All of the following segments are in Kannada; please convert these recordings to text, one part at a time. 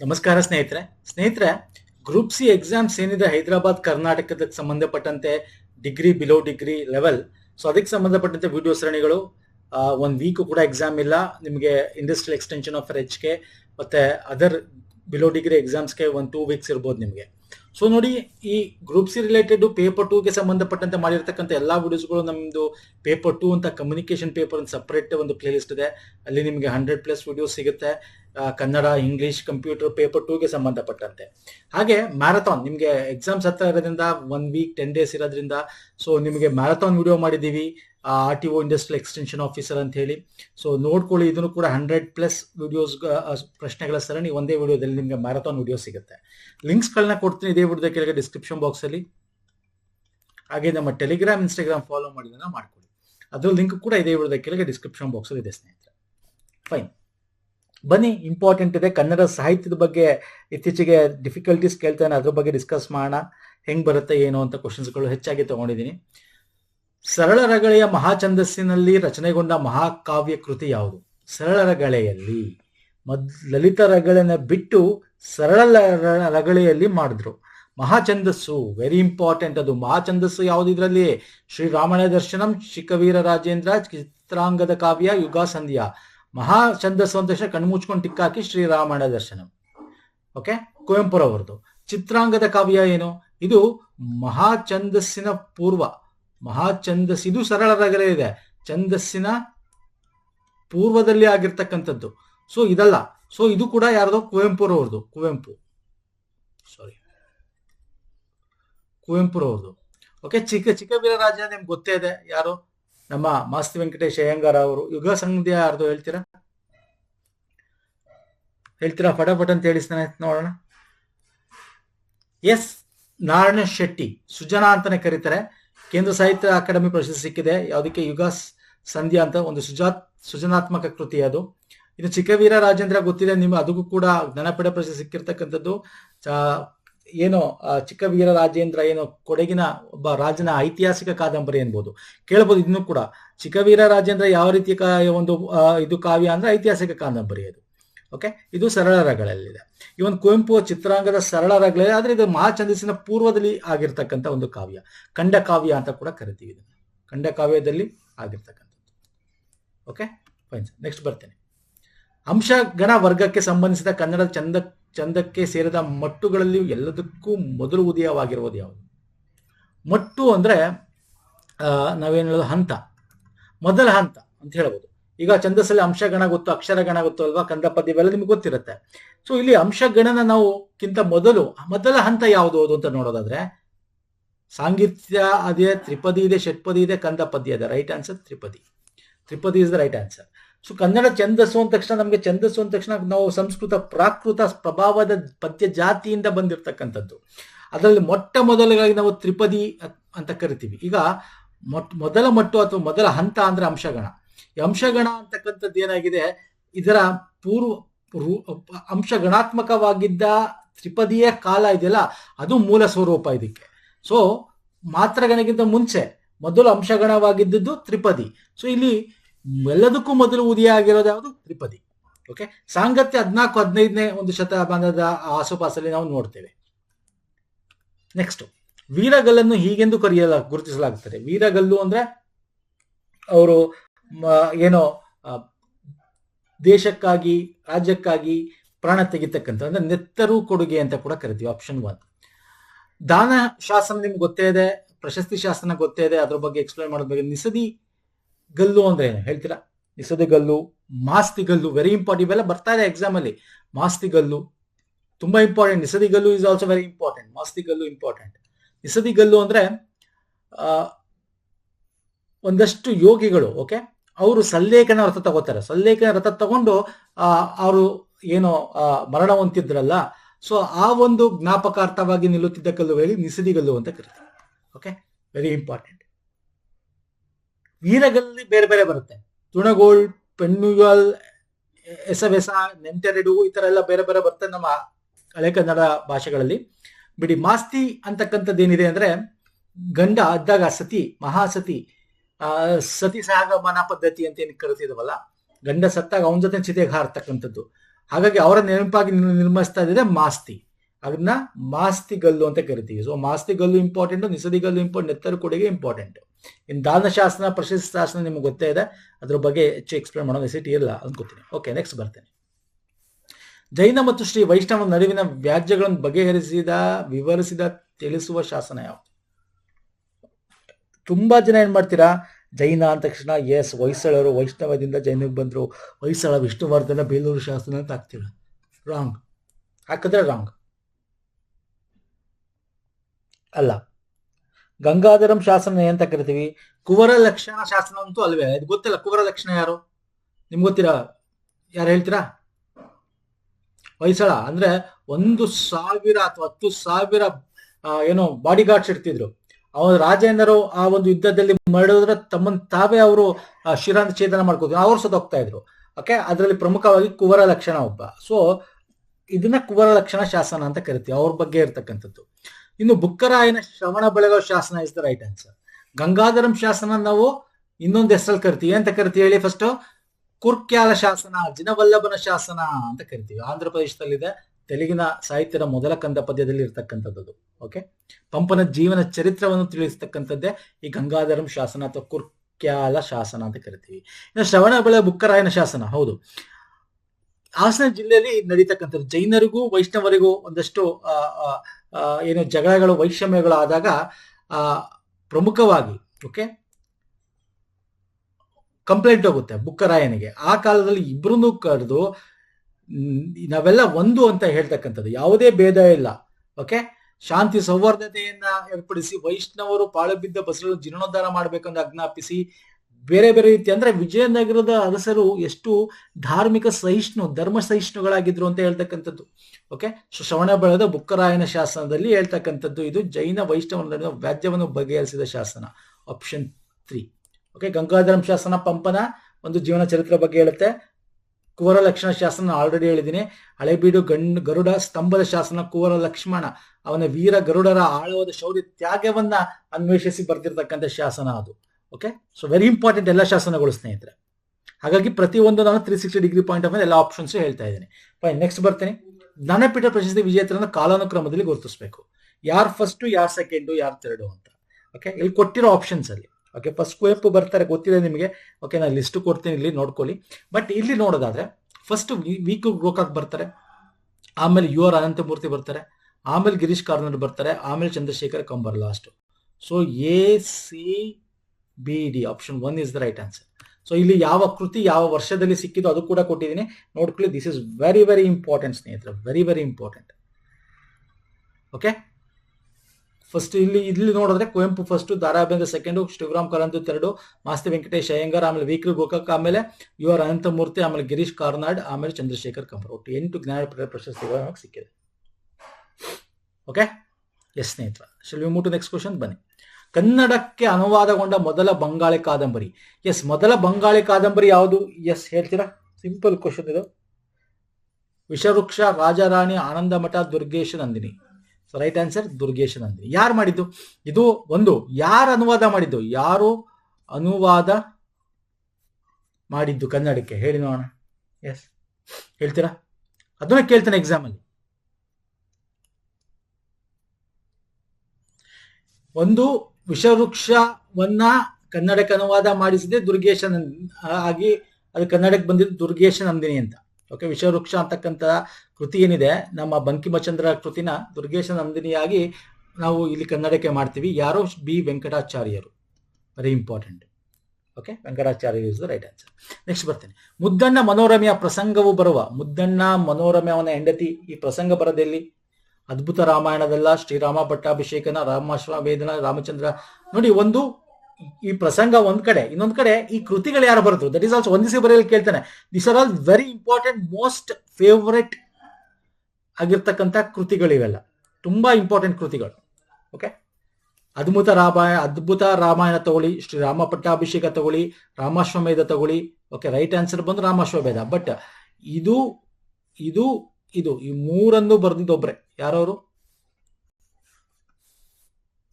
ನಮಸ್ಕಾರ ಸ್ನೇಹಿತರೆ. ಸ್ನೇಹಿತರೆ ಗ್ರೂಪ್ ಸಿ ಎಕ್ಸಾಮ್ಸ್ ಏನಿದೆ? ಹೈದರಾಬಾದ್ ಕರ್ನಾಟಕದ ಸಂಬಂಧಪಟ್ಟಂತೆ degree below degree level so ಅದಕ್ಕೆ ಸಂಬಂಧಪಟ್ಟಂತೆ ವಿಡಿಯೋ ಸರಣಿಗಳು. ಒಂದು ವೀಕು ಕೂಡ ಎಕ್ಸಾಮ್ ಇಲ್ಲ. ನಿಮಗೆ ಇಂಡಸ್ಟ್ರಿಯಲ್ ಎಕ್ಸ್ಟೆನ್ಷನ್ ಆಫ್ ರೆಚ್ಗೆ ಕೆ ಮತ್ತೆ ಅದರ್ ಬಿಲೋ ಡಿಗ್ರಿ ಎಕ್ಸಾಮ್ಸ್ಗೆ ಒಂದು ಟೂ ವೀಕ್ಸ್ ಇರ್ಬೋದು ನಿಮಗೆ. ಸೊ ನೋಡಿ, ಈ ಗ್ರೂಪ್ ಸಿ ರಿಲೇಟೆಡ್ ಪೇಪರ್ ಟೂಗೆ ಸಂಬಂಧಪಟ್ಟಂತೆ ಮಾಡಿರ್ತಕ್ಕಂಥ ಎಲ್ಲ ವಿಡಿಯೋಸ್ಗಳು ನಮ್ಮದು ಪೇಪರ್ ಟೂ ಅಂತ ಕಮ್ಯುನಿಕೇಶನ್ ಪೇಪರ್ ಒಂದು ಸಪ್ರೇಟ್ ಒಂದು ಪ್ಲೇ ಲಿಸ್ಟ್ ಇದೆ. ಅಲ್ಲಿ ನಿಮಗೆ ಹಂಡ್ರೆಡ್ ಪ್ಲಸ್ ವಿಡಿಯೋಸ್ ಸಿಗುತ್ತೆ. ಕನ್ನಡ ಇಂಗ್ಲಿಷ್ ಕಂಪ್ಯೂಟರ್ ಪೇಪರ್ ಟೂಗೆ ಸಂಬಂಧಪಟ್ಟಂತೆ. ಹಾಗೆ ಮ್ಯಾರಥಾನ್ ನಿಮಗೆ ಎಕ್ಸಾಮ್ಸ್ ಹತ್ತಿರ ಇರೋದ್ರಿಂದ ಒನ್ ವೀಕ್ ಟೆನ್ ಡೇಸ್ ಇರೋದ್ರಿಂದ ಸೊ ನಿಮಗೆ ಮ್ಯಾರಥಾನ್ ವಿಡಿಯೋ ಮಾಡಿದ್ದೀವಿ. R T O industrial extension officer ಅಂತ ಹೇಳಿ ಸೊ ನೋಡ್ಕೊಳ್ಳಿ, ಇದನ್ನು ಕೂಡ ಹಂಡ್ರೆಡ್ ಪ್ಲಸ್ ವಿಡಿಯೋಸ್ ಪ್ರಶ್ನೆಗಳ ಸರಣಿ ಒಂದೇ ವಿಡಿಯೋದಲ್ಲಿ ನಿಮಗೆ ಮ್ಯಾರಥಾನ್ ವಿಡಿಯೋ ಸಿಗುತ್ತೆ. ಲಿಂಕ್ಸ್ಗಳನ್ನ ಕೊಡ್ತೀನಿ, ಇದೇ ವಿಡಿಯೋದ ಕೆಳಗೆ ಡಿಸ್ಕ್ರಿಪ್ಷನ್ ಬಾಕ್ಸಲ್ಲಿ ಹಾಗೆ ನಮ್ಮ ಟೆಲಿಗ್ರಾಮ್ ಇನ್ಸ್ಟಾಗ್ರಾಮ್ ಫಾಲೋ ಮಾಡಿದನ್ನ ಮಾಡ್ಕೊಳ್ಳಿ. ಅದರ ಲಿಂಕ್ ಕೂಡ ಇದೇ ವಿಡಿಯೋದ ಕೆಳಗೆ ಡಿಸ್ಕ್ರಿಪ್ಷನ್ ಬಾಕ್ಸಲ್ಲಿ ಇದೆ, ಸ್ನೇಹಿತರೆ. ಫೈನ್ ಬನ್ನಿ ಇಂಪಾರ್ಟೆಂಟ್ ಇದೆ. ಕನ್ನಡ ಸಾಹಿತ್ಯದ ಬಗ್ಗೆ ಇತ್ತೀಚೆಗೆ ಡಿಫಿಕಲ್ಟೀಸ್ ಕೇಳ್ತಾನೆ, ಅದ್ರ ಬಗ್ಗೆ ಡಿಸ್ಕಸ್ ಮಾಡೋಣ. ಹೆಂಗೆ ಬರುತ್ತೆ, ಏನು ಅಂತ ಕ್ವಶನ್ಸ್ಗಳು ಹೆಚ್ಚಾಗಿ ತಗೊಂಡಿದ್ದೀನಿ. ಸರಳ ರಗಳೆಯ ಮಹಾಛಂದಸ್ಸಿನಲ್ಲಿ ರಚನೆಗೊಂಡ ಮಹಾಕಾವ್ಯ ಕೃತಿ ಯಾವುದು? ಸರಳ ರಗಳೆಯಲ್ಲಿ. ಮದ್, ಲಲಿತ ರಗಳನ್ನ ಬಿಟ್ಟು ಸರಳ ರಗಳೆಯಲ್ಲಿ ಮಾಡಿದ್ರು. ಮಹಾಛಂದಸ್ಸು ವೆರಿ ಇಂಪಾರ್ಟೆಂಟ್ ಅದು. ಮಹಾಛಂದಸ್ಸು ಯಾವುದು ಇದರಲ್ಲಿ? ಶ್ರೀರಾಮಣ ದರ್ಶನಂ, ಶಿಖವೀರ ರಾಜೇಂದ್ರ, ಚಿತ್ರಾಂಗದ ಕಾವ್ಯ, ಯುಗಾ ಸಂಧ್ಯಾ. ಮಹಾ ಛಂದಸ್ಸು ಅಂತ ಕಣ್ಮುಚ್ಕೊಂಡು ಟಿಕ್ಕಾಕಿ ಶ್ರೀರಾಮಣ ದರ್ಶನಂ. ಓಕೆ? ಕುವೆಂಪುರವರದು ಚಿತ್ರಾಂಗದ ಕಾವ್ಯ ಏನು? ಇದು ಮಹಾ ಛಂದಸ್ಸಿನ ಪೂರ್ವ. ಮಹಾ ಛಂದಸ್ ಇದು ಸರಳ ರಗಲೆ ಇದೆ. ಛಂದಸ್ಸಿನ ಪೂರ್ವದಲ್ಲಿ ಆಗಿರ್ತಕ್ಕಂಥದ್ದು. ಸೊ ಇದಲ್ಲ. ಸೊ ಇದು ಕೂಡ ಯಾರ್ದೋ ಕುವೆಂಪುರವ್ರದ್ದು ಕುವೆಂಪು. ಸಾರಿ ಕುವೆಂಪುರವ್ರದ್ದು ಓಕೆ ಚಿಕ್ಕ ಚಿಕ್ಕ ವೀರರಾಜ ನಿಮ್ಗೆ ಗೊತ್ತೇ ಇದೆ. ಯಾರು? ನಮ್ಮ ಮಾಸ್ತಿ ವೆಂಕಟೇಶ್ ಅಯ್ಯಂಗಾರ್ ಅವರು. ಯುಗ ಸಂಧ್ಯ ಯಾರ್ದು ಹೇಳ್ತೀರಾ? ಹೇಳ್ತೀರಾ? ಫಟಾಫಟ್ ಅಂತ ಹೇಳಿಸ್ತಾನೆ ನೋಡೋಣ. ಎಸ್ ನಾರಾಯಣ ಶೆಟ್ಟಿ. ಸುಜನಾ ಅಂತಾನೆ ಕರೀತಾರೆ. ಕೇಂದ್ರ ಸಾಹಿತ್ಯ ಅಕಾಡೆಮಿ ಪ್ರಶಸ್ತಿ ಸಿಕ್ಕಿದೆ. ಯಾವುದಕ್ಕೆ? ಯುಗ ಸಂಧ್ಯಾ ಅಂತ ಒಂದು ಸುಜಾತ್, ಸೃಜನಾತ್ಮಕ ಕೃತಿ ಅದು. ಇದು ಚಿಕ್ಕವೀರ ರಾಜೇಂದ್ರ ಗೊತ್ತಿದೆ. ನಿಮ್ಮ ಅದಕ್ಕೂ ಕೂಡ ಜ್ಞಾನಪೀಠ ಪ್ರಶಸ್ತಿ ಸಿಕ್ಕಿರ್ತಕ್ಕಂಥದ್ದು. ಏನು ಚಿಕ್ಕವೀರ ರಾಜೇಂದ್ರ ಏನು ಕೊಡಗಿನ ಒಬ್ಬ ರಾಜನ ಐತಿಹಾಸಿಕ ಕಾದಂಬರಿ ಅನ್ಬೋದು ಕೇಳ್ಬೋದು ಇನ್ನೂ ಕೂಡ. ಚಿಕ್ಕವೀರ ರಾಜೇಂದ್ರ ಯಾವ ರೀತಿಯ ಒಂದು ಇದು ಕಾವ್ಯ ಅಂದ್ರೆ ಐತಿಹಾಸಿಕ ಕಾದಂಬರಿ ಅದು. ಓಕೆ ಇದು ಸರಳ ರಗಳಲ್ಲಿದೆ. ಈ ಒಂದು ಕುವೆಂಪು ಚಿತ್ರಾಂಗದ ಸರಳ ರಗಳಿದೆ ಆದರೆ ಇದು ಮಹಾಚಂದಿಸಿನ ಪೂರ್ವದಲ್ಲಿ ಆಗಿರ್ತಕ್ಕಂಥ ಒಂದು ಕಾವ್ಯ. ಖಂಡ ಕಾವ್ಯ ಅಂತ ಕೂಡ ಕರಿತೀವಿ ಇದನ್ನು. ಖಂಡ ಕಾವ್ಯದಲ್ಲಿ ಆಗಿರ್ತಕ್ಕಂಥದ್ದು. ಓಕೆ ಫೈನ್ ನೆಕ್ಸ್ಟ್ ಬರ್ತೇನೆ. ಅಂಶಗಣ ವರ್ಗಕ್ಕೆ ಸಂಬಂಧಿಸಿದ ಕನ್ನಡ ಚಂದ ಚಂದಕ್ಕೆ ಸೇರಿದ ಮಟ್ಟುಗಳಲ್ಲಿ ಎಲ್ಲದಕ್ಕೂ ಮೊದಲು ಉದಯವಾಗಿರುವುದು ಯಾವುದು? ಮಟ್ಟು ಅಂದ್ರೆ ನಾವೇನ್ ಹೇಳೋದು? ಹಂತ. ಮೊದಲ ಹಂತ ಅಂತ ಹೇಳ್ಬೋದು. ಈಗ ಛಂದಸ್ಸಲ್ಲಿ ಅಂಶಗಣ ಗೊತ್ತು, ಅಕ್ಷರಗಣ ಗೊತ್ತು ಅಲ್ವಾ? ಕಂದ ಪದ್ಯ ಇವೆಲ್ಲ ನಿಮ್ಗೆ ಗೊತ್ತಿರುತ್ತೆ. ಸೊ ಇಲ್ಲಿ ಅಂಶಗಣನ ನಾವು ಕಿಂತ ಮೊದಲು, ಮೊದಲ ಹಂತ ಯಾವುದು ಅಂತ ನೋಡೋದಾದ್ರೆ, ಸಾಂಗೀತ್ಯ ಅದೇ, ತ್ರಿಪದಿ ಇದೆ, ಷಟ್ಪದಿ ಇದೆ, ಕಂದ ಪದ್ಯ ಇದೆ. ರೈಟ್ ಆನ್ಸರ್ ತ್ರಿಪದಿ. ತ್ರಿಪದಿ is the right answer so Kannada ಛಂದಸ್ಸು ಅಂದ ತಕ್ಷಣ ನಮಗೆ ಛಂದಸ್ಸು ಅಂದ ತಕ್ಷಣ ನಾವು ಸಂಸ್ಕೃತ ಪ್ರಾಕೃತ ಪ್ರಭಾವದ ಪದ್ಯ ಜಾತಿಯಿಂದ ಬಂದಿರತಕ್ಕಂಥದ್ದು. ಅದರಲ್ಲಿ ಮೊಟ್ಟ ಮೊದಲಿಗಾಗಿ ನಾವು ತ್ರಿಪದಿ ಅಂತ ಕರಿತೀವಿ. ಈಗ ಮೊದಲ ಮಟ್ಟು ಅಥವಾ ಮೊದಲ ಹಂತ ಅಂದ್ರೆ ಅಂಶಗಣ. ಅಂಶಗಣ ಅಂತಕ್ಕಂಥದ್ದು ಏನಾಗಿದೆ? ಇದರ ಪೂರ್ವ ರೂ- ಅಂಶಗಣಾತ್ಮಕವಾಗಿದ್ದ ತ್ರಿಪದಿಯ ಕಾಲ ಇದೆಯಲ್ಲ, ಅದು ಮೂಲ ಸ್ವರೂಪ ಇದಕ್ಕೆ. ಸೊ ಮಾತ್ರಗಣಗಿಂತ ಮುಂಚೆ ಮೊದಲು ಅಂಶಗಣವಾಗಿದ್ದದ್ದು ತ್ರಿಪದಿ. ಸೊ ಇಲ್ಲಿ ಎಲ್ಲದಕ್ಕೂ ಮೊದಲು ಉದಯ ಆಗಿರೋದು ಯಾವುದು? ತ್ರಿಪದಿ. ಓಕೆ ಸಾಂಗತ್ಯ ಹದಿನಾಲ್ಕು, ಹದಿನೈದನೇ ಒಂದು ಶತಮಾನದ ಆಸುಪಾಸಲ್ಲಿ ನಾವು ನೋಡ್ತೇವೆ. ನೆಕ್ಸ್ಟ್ ವೀರಗಲ್ಲನ್ನು ಹೀಗೆಂದು ಕರೆಯಲ ಗುರುತಿಸಲಾಗುತ್ತದೆ ವೀರಗಲ್ಲು ಅಂದ್ರೆ ಅವರು ಏನೋ ದೇಶಕ್ಕಾಗಿ, ರಾಜ್ಯಕ್ಕಾಗಿ ಪ್ರಾಣ ತೆಗಿತಕ್ಕಂಥ, ಅಂದ್ರೆ ನೆತ್ತರು ಕೊಡುಗೆ ಅಂತ ಕೂಡ ಕರಿತೀವಿ ಆಪ್ಷನ್ ಒನ್ ದಾನ ಶಾಸನ ನಿಮ್ಗೆ ಗೊತ್ತೇ ಇದೆ, ಪ್ರಶಸ್ತಿ ಶಾಸನ ಗೊತ್ತೇ ಇದೆ, ಅದ್ರ ಬಗ್ಗೆ ಎಕ್ಸ್ಪ್ಲೈನ್ ಮಾಡೋದ್ ಬಗ್ಗೆ ನಿಸದಿ ಗಲ್ಲು ಅಂದ್ರೆ ಏನು? ಹೇಳ್ತೀರಾ? ಮಾಸ್ತಿ ಗಲ್ಲು ವೆರಿ ಇಂಪಾರ್ಟೆಂಟ್ ಇವೆಲ್ಲ ಬರ್ತಾ ಇದೆ ಎಕ್ಸಾಮ್ ಅಲ್ಲಿ. ಮಾಸ್ತಿ ಗಲ್ಲು, ತುಂಬಾ ಇಂಪಾರ್ಟೆಂಟ್ ನಿಸದಿ ಗಲ್ಲು ಇಸ್ ಆಲ್ಸೋ ವೆರಿ ಇಂಪಾರ್ಟೆಂಟ್ ಮಾಸ್ತಿ ಗಲ್ಲು ಇಂಪಾರ್ಟೆಂಟ್ ನಿಸದಿ ಗಲ್ಲು ಅಂದ್ರೆ ಒಂದಷ್ಟು ಯೋಗಿಗಳು ಓಕೆ ಅವರು ಸಲ್ಲೇಖನ ರಥ ತಗೋತಾರೆ. ಸಲ್ಲೇಖನ ರಥ ತಗೊಂಡು ಅವರು ಏನು ಮರಣ ಹೊಂತಿದ್ರಲ್ಲ ಸೊ ಆ ಒಂದು ಜ್ಞಾಪಕಾರ್ಥವಾಗಿ ನಿಲ್ಲುತ್ತಿದ್ದ ಕಲ್ಲುಗಳಿಗೆ ನಿಸದಿಗಲ್ಲು ಅಂತ ಕರೀತಾರೆ. ಓಕೆ ವೆರಿ ಇಂಪಾರ್ಟೆಂಟ್ ವೀರಗಲ್ಲಿ ಬೇರೆ ಬೇರೆ ಬರುತ್ತೆ. ತುಣಗೋಳ್ ಪೆಣ್ಣುಗಲ್ ಎಸವೆಸ, ನೆಂಟೆರಡು, ಈ ತರ ಎಲ್ಲ ಬೇರೆ ಬೇರೆ ಬರುತ್ತೆ ನಮ್ಮ ಹಳೆ ಕನ್ನಡ ಭಾಷೆಗಳಲ್ಲಿ. ಬಿಡಿ ಮಾಸ್ತಿ ಅಂತಕ್ಕಂಥದ್ದು ಏನಿದೆ ಅಂದ್ರೆ ಗಂಡ ಅದ್ದಾಗ ಸತಿ, ಮಹಾಸತಿ ಆ, ಸತಿ ಸಹಗಮನ ಪದ್ಧತಿ ಅಂತ ಏನು ಕರಿತಿದವಲ್ಲ ಗಂಡ ಸತ್ತಾಗ ಅವನ ಜೊತೆ ಚಿತೆಗೆ ಹಾರ್ತಕ್ಕಂಥದ್ದು. ಹಾಗಾಗಿ ಅವರ ನೆನಪಾಗಿ ನಿರ್- ನಿರ್ಮಿಸ್ತಾ ಇದ್ದಿದೆ ಮಾಸ್ತಿ. ಅದನ್ನ ಮಾಸ್ತಿ ಗಲ್ಲು ಅಂತ ಕರಿತೀವಿ. ಸೊ ಮಾಸ್ತಿ ಗಲ್ಲು ಇಂಪಾರ್ಟೆಂಟ್ ನಿಸದಿ ಗಲ್ಲು ಇಂಪಾರ್ಟೆಂಟ್ ನೆತ್ತರು ಕೊಡುಗೆ ಇಂಪಾರ್ಟೆಂಟ್ ಇನ್ ದಾನ ಶಾಸನ, ಪ್ರಶಸ್ತಿ ಶಾಸನ ನಿಮ್ಗೆ ಗೊತ್ತೇ ಇದೆ. ಅದ್ರ ಬಗ್ಗೆ ಹೆಚ್ಚು ಎಕ್ಸ್ಪ್ಲೇನ್ ಮಾಡೋ ನೆಸಿಟಿ ಇಲ್ಲ ಅನ್ಕೋತೀನಿ. ಓಕೆ ನೆಕ್ಸ್ಟ್ ಬರ್ತೇನೆ. ಜೈನ ಮತ್ತು ಶ್ರೀ ವೈಷ್ಣವ ನಡುವಿನ ವ್ಯಾಜ್ಯಗಳನ್ನು ಬಗೆಹರಿಸಿದ, ವಿವರಿಸಿದ, ತಿಳಿಸುವ ಶಾಸನ ಯಾವುದು? ತುಂಬಾ ಜನ ಏನು ಮಾಡ್ತೀರಾ? ಜೈನ ಅಂದ ತಕ್ಷಣ ಎಸ್ ಹೊಯ್ಸಳರು ವೈಷ್ಣವದಿಂದ ಜೈನಿಗೆ ಬಂದರು. ಹೊಯ್ಸಳ, ವಿಷ್ಣುವರ್ಧನ, ಬೇಲೂರು ಶಾಸನ ಅಂತ ಹಾಕ್ತೀರ. ರಾಂಗ್ ಹಾಕಿದ್ರೆ ರಾಂಗ್ ಅಲ್ಲ. ಗಂಗಾಧರಂ ಶಾಸನ ಅಂತ ಕರಿತೀವಿ? ಕುವರ ಲಕ್ಷಣ ಶಾಸನ ಅಂತೂ ಅಲ್ವೇ? ಇದು ಗೊತ್ತಿಲ್ಲ ಕುವರ ಲಕ್ಷಣ ಯಾರು? ನಿಮ್ಗೆ ಗೊತ್ತೀರಾ? ಯಾರು ಹೇಳ್ತೀರಾ? ಹೊಯ್ಸಳ. ಅಂದ್ರೆ ಒಂದು ಸಾವಿರ ಅಥವಾ ಹತ್ತು ಸಾವಿರ ಏನೋ ಬಾಡಿ ಗಾರ್ಡ್ಸ್ ಇರ್ತಿದ್ರು ಅವ್ರ ರಾಜೇಂದ್ರರು ಆ ಒಂದು ಯುದ್ಧದಲ್ಲಿ ಮರಳಿದ್ರೆ ತಮ್ಮನ್ ತಾವೇ ಅವರು ಶಿರಾಂತ ಛೇದನ ಮಾಡ್ಕೋದ್ರು ಅವ್ರು ಸತ್ತೋಗ್ತಾ ಇದ್ರು. ಓಕೆ ಅದರಲ್ಲಿ ಪ್ರಮುಖವಾಗಿ ಕುವರ ಲಕ್ಷಣ ಒಬ್ಬ. ಸೊ ಇದನ್ನ ಕುವರ ಲಕ್ಷಣ ಶಾಸನ ಅಂತ ಕರಿತೀವಿ. ಅವ್ರ ಬಗ್ಗೆ ಇರ್ತಕ್ಕಂಥದ್ದು. ಇನ್ನು ಬುಕ್ಕರಾಯನ ಶ್ರವಣ ಬೆಳಗೋ ಶಾಸನ ಇಸ್ ದ ರೈಟ್ ಆನ್ಸರ್ ಗಂಗಾಧರಂ ಶಾಸನ ನಾವು ಇನ್ನೊಂದು ಹೆಸರಲ್ಲಿ ಕರಿತೀವಿ. ಅಂತ ಕರಿತೀವಿ ಹೇಳಿ ಫಸ್ಟ್ ಕುರ್ಕ್ಯಾಲ ಶಾಸನ ಜಿನವಲ್ಲಭನ ಶಾಸನ ಅಂತ ಕರಿತೀವಿ. ಆಂಧ್ರ ಪ್ರದೇಶದಲ್ಲಿದೆ. ತೆಲುಗಿನ ಸಾಹಿತ್ಯದ ಮೊದಲ ಕಂದ ಪದ್ಯದಲ್ಲಿ ಇರತಕ್ಕಂಥದ್ದು ಓಕೆ ಪಂಪನ ಜೀವನ ಚರಿತ್ರವನ್ನು ತಿಳಿಸ್ತಕ್ಕಂಥದ್ದೇ ಈ ಗಂಗಾಧರಂ ಶಾಸನ ಅಥವಾ ಕುರ್ಕ್ಯಾಲ ಶಾಸನ ಅಂತ ಕರಿತೀವಿ. ಇನ್ನು ಶ್ರವಣ ಬೆಳೆ ಬುಕ್ಕರಾಯನ ಶಾಸನ, ಹೌದು. ಹಾಸನ ಜಿಲ್ಲೆಯಲ್ಲಿ ನಡೀತಕ್ಕಂಥದ್ದು. ಜೈನರಿಗೂ ವೈಷ್ಣವರಿಗೂ ಒಂದಷ್ಟು ಏನು ಜಗಳಗಳು ವೈಷಮ್ಯಗಳು ಆದಾಗ ಪ್ರಮುಖವಾಗಿ ಓಕೆ ಕಂಪ್ಲೇಂಟ್ ಹೋಗುತ್ತೆ ಬುಕ್ಕರಾಯನಿಗೆ. ಆ ಕಾಲದಲ್ಲಿ ಇಬ್ಬರನ್ನೂ ಕರೆದು ನಾವೆಲ್ಲ ಒಂದು ಅಂತ ಹೇಳ್ತಕ್ಕಂಥದ್ದು. ಯಾವುದೇ ಭೇದ ಇಲ್ಲ. ಓಕೆ? ಶಾಂತಿ ಸೌಹಾರ್ದತೆಯನ್ನ ಏರ್ಪಡಿಸಿ ವೈಷ್ಣವರು ಪಾಳು ಬಿದ್ದ ಬಸರನ್ನು ಜೀರ್ಣೋದ್ಧಾರ ಮಾಡಬೇಕೆಂದು ಆಜ್ಞಾಪಿಸಿ ಬೇರೆ ಬೇರೆ ರೀತಿ ಅಂದ್ರೆ ವಿಜಯನಗರದ ಅರಸರು ಎಷ್ಟು ಧಾರ್ಮಿಕ ಸಹಿಷ್ಣು, ಧರ್ಮ ಸಹಿಷ್ಣುಗಳಾಗಿದ್ರು ಅಂತ ಹೇಳ್ತಕ್ಕಂಥದ್ದು. ಓಕೆ? ಶ್ರವಣ ಬಳದ ಬುಕ್ಕರಾಯನ ಶಾಸನದಲ್ಲಿ ಹೇಳ್ತಕ್ಕಂಥದ್ದು ಇದು ಜೈನ ವೈಷ್ಣವ ವ್ಯಾಜ್ಯವನ್ನು ಬಗೆಹರಿಸಿದ ಶಾಸನ. Option three okay? ಗಂಗಾಧರಂ ಶಾಸನ ಪಂಪನ ಒಂದು ಜೀವನ ಚರಿತ್ರೆ ಬಗ್ಗೆ ಹೇಳುತ್ತೆ. ಕುವರ ಲಕ್ಷ್ಮಣ ಶಾಸನ ಆಲ್ರೆಡಿ ಹೇಳಿದ್ದೀನಿ. ಹಳೆಬೀಡು ಗಂಡು, ಗರುಡ ಸ್ತಂಭದ ಶಾಸನ ಕುವರ ಲಕ್ಷ್ಮಣ ಅವನ ವೀರ ಗರುಡರ ಆಳವಾದ ಶೌರ್ಯ ತ್ಯಾಗವನ್ನ ಅನ್ವೇಷಿಸಿ ಬರ್ತಿರ್ತಕ್ಕಂಥ ಶಾಸನ ಅದು. ಓಕೆ ಸೊ ವೆರಿ ಇಂಪಾರ್ಟೆಂಟ್ ಎಲ್ಲ ಶಾಸನಗಳು ಸ್ನೇಹಿತರೆ. ಹಾಗಾಗಿ ಪ್ರತಿಯೊಂದು ನಾನು three sixty degree point of ಎಲ್ಲ ಆಪ್ಷನ್ಸ್ ಹೇಳ್ತಾ ಇದ್ದೀನಿ. ಫೈನ್ ನೆಕ್ಸ್ಟ್ ಬರ್ತೀನಿ. ಜ್ಞಾನಪೀಠ ಪ್ರಶಸ್ತಿ ವಿಜೇತರನ್ನು ಕಾಲಾನುಕ್ರಮದಲ್ಲಿ ಗುರುತಿಸಬೇಕು. ಯಾರು ಫಸ್ಟ್ ಯಾರು ಸೆಕೆಂಡು ಯಾರು ಥರ್ಡು ಅಂತ. ಓಕೆ ಇಲ್ಲಿ ಕೊಟ್ಟಿರೋ ಆಪ್ಷನ್ಸ್ ಅಲ್ಲಿ. ಓಕೆ ಫಸ್ಟ್ ಕುವೆಂಪು ಬರ್ತಾರೆ, ಗೊತ್ತಿದೆ ನಿಮಗೆ. ಓಕೆ ನಾನು ಲಿಸ್ಟ್ ಕೊಡ್ತೀನಿ, ಇಲ್ಲಿ ನೋಡ್ಕೊಳ್ಳಿ. ಬಟ್ ಇಲ್ಲಿ ನೋಡೋದಾದ್ರೆ ಫಸ್ಟ್ ವೀಕ್ ಗೋಕಾಕ್ ಬರ್ತಾರೆ. ಆಮೇಲೆ ಯು ಆರ್ ಅನಂತಮೂರ್ತಿ ಬರ್ತಾರೆ. ಆಮೇಲೆ ಗಿರೀಶ್ ಕಾರ್ನಾಡ್ ಬರ್ತಾರೆ. ಆಮೇಲೆ Chandrashekhar Kambar last so A C B D option one is the right answer so ಇಲ್ಲಿ ಯಾವ ಕೃತಿ, ಯಾವ ವರ್ಷದಲ್ಲಿ ಸಿಕ್ಕಿದ್ದು ಅದು ಕೂಡ ಕೊಟ್ಟಿದ್ದೀನಿ. ನೋಡ್ಕೊಳ್ಳಿ this is very very important ಸ್ನೇಹಿತರೆ. Very very important okay first ಇಲ್ಲಿ ಇಲ್ಲಿ ನೋಡಿದ್ರೆ Kuvempu first Darabendre second Shivaram Karanth third Masti Venkatesh Iyengar ಆಮೇಲೆ ವಿಕ್ರು ಗೋಕಾಕ್ ಆಮೇಲೆ ಯು ಆರ್ ಅನಂತಮೂರ್ತಿ ಆಮೇಲೆ ಗಿರೀಶ್ ಕಾರ್ನಾಡ್ ಆಮೇಲೆ ಚಂದ್ರಶೇಖರ್ ಕಂಬರ್ ಒಟ್ಟು ಎಂಟು ಜ್ಞಾನಪೀಠ ಪ್ರಶಸ್ತಿ ನಮಗೆ ಸಿಕ್ಕಿದೆ. ಓಕೆ ಎಸ್ ಸ್ನೇಹಿತರ. Shall we move to next question ಬನ್ನಿ. ಕನ್ನಡಕ್ಕೆ ಅನುವಾದಗೊಂಡ ಮೊದಲ ಬಂಗಾಳಿ ಕಾದಂಬರಿ. ಎಸ್ ಮೊದಲ ಬಂಗಾಳಿ ಕಾದಂಬರಿ ಯಾವುದು? ಎಸ್ ಹೇಳ್ತೀರಾ? ಸಿಂಪಲ್ ಕ್ವಶನ್ ಇದು. ವಿಷವೃಕ್ಷ, Rajarani Anandamath Durgesh Nandini. Right answer Durgesh Nandini ಯಾರು ಮಾಡಿದ್ದು? ಇದು ಒಂದು, ಯಾರು ಅನುವಾದ ಮಾಡಿದ್ದು? ಯಾರು ಅನುವಾದ ಮಾಡಿದ್ದು ಕನ್ನಡಕ್ಕೆ? ಹೇಳಿ ನೋಡೋಣ. ಎಸ್ ಹೇಳ್ತೀರಾ? ಅದನ್ನ ಕೇಳ್ತಾನೆ ಎಕ್ಸಾಮ್ ಅಲ್ಲಿ. ಒಂದು, ವಿಷವೃಕ್ಷವನ್ನ ಕನ್ನಡಕ್ಕೆ ಅನುವಾದ ಮಾಡಿಸಿದೆ ದುರ್ಗೇಶ ಆಗಿ ಅದು ಕನ್ನಡಕ್ಕೆ ಬಂದಿದ್ದು ದುರ್ಗೇಶ ನಂದಿನಿ ಅಂತ. ಓಕೆ ವಿಷವೃಕ್ಷ ಅಂತಕ್ಕಂಥ ಕೃತಿ ಏನಿದೆ, ನಮ್ಮ ಬಂಕಿಮಚಂದ್ರ ಕೃತಿನ ದುರ್ಗೇಶ ನಂದಿನಿಯಾಗಿ ನಾವು ಇಲ್ಲಿ ಕನ್ನಡಕ್ಕೆ ಮಾಡ್ತೀವಿ. ಯಾರೋ B ವೆಂಕಟಾಚಾರ್ಯರು. Very important okay Venkatacharya is the right answer next ಬರ್ತೇನೆ. ಮುದ್ದಣ್ಣ ಮನೋರಮೆಯ ಪ್ರಸಂಗವು ಬರುವ. ಮುದ್ದಣ್ಣ ಮನೋರಮೆ ಅವನ ಹೆಂಡತಿ. ಈ ಪ್ರಸಂಗ ಬರದಲ್ಲಿ ಅದ್ಭುತ ರಾಮಾಯಣದಲ್ಲ, ಶ್ರೀರಾಮ ಪಟ್ಟಾಭಿಷೇಕನ ರಾಮಾಶ್ವ ವೇದನ, ರಾಮಚಂದ್ರ. ನೋಡಿ, ಒಂದು ಈ ಪ್ರಸಂಗ ಒಂದ್ ಕಡೆ, ಇನ್ನೊಂದ್ ಕಡೆ ಈ ಕೃತಿಗಳು ಯಾರು ಬರೆದ್ರು? ದಟ್ ಈಸ್ ಆಲ್ಸೋ ಒಂದಿಸಿ ಬರೆಯಲ್ಲಿ ಕೇಳ್ತಾನೆ. This are all very important most favourite ಆಗಿರ್ತಕ್ಕಂಥ ಕೃತಿಗಳಿವೆಲ್ಲ. ತುಂಬಾ ಇಂಪಾರ್ಟೆಂಟ್ ಕೃತಿಗಳು. ಓಕೆ ಅದ್ಭುತ ರಾಮಾಯಣ ಅದ್ಭುತ ರಾಮಾಯಣ ತಗೊಳ್ಳಿ ಶ್ರೀರಾಮ ಪಟ್ಟಾಭಿಷೇಕ ತಗೊಳ್ಳಿ, ರಾಮಾಶ್ವಮೇಧ ತಗೊಳ್ಳಿ. ಓಕೆ ರೈಟ್ ಆನ್ಸರ್ ಬಂದು ರಾಮಾಶ್ವಮೇಧ. ಬಟ್ ಇದು ಇದು ಇದು, ಈ ಮೂರನ್ನು ಬರೆದಿದ್ದೊಬ್ರೆ ಯಾರವರು?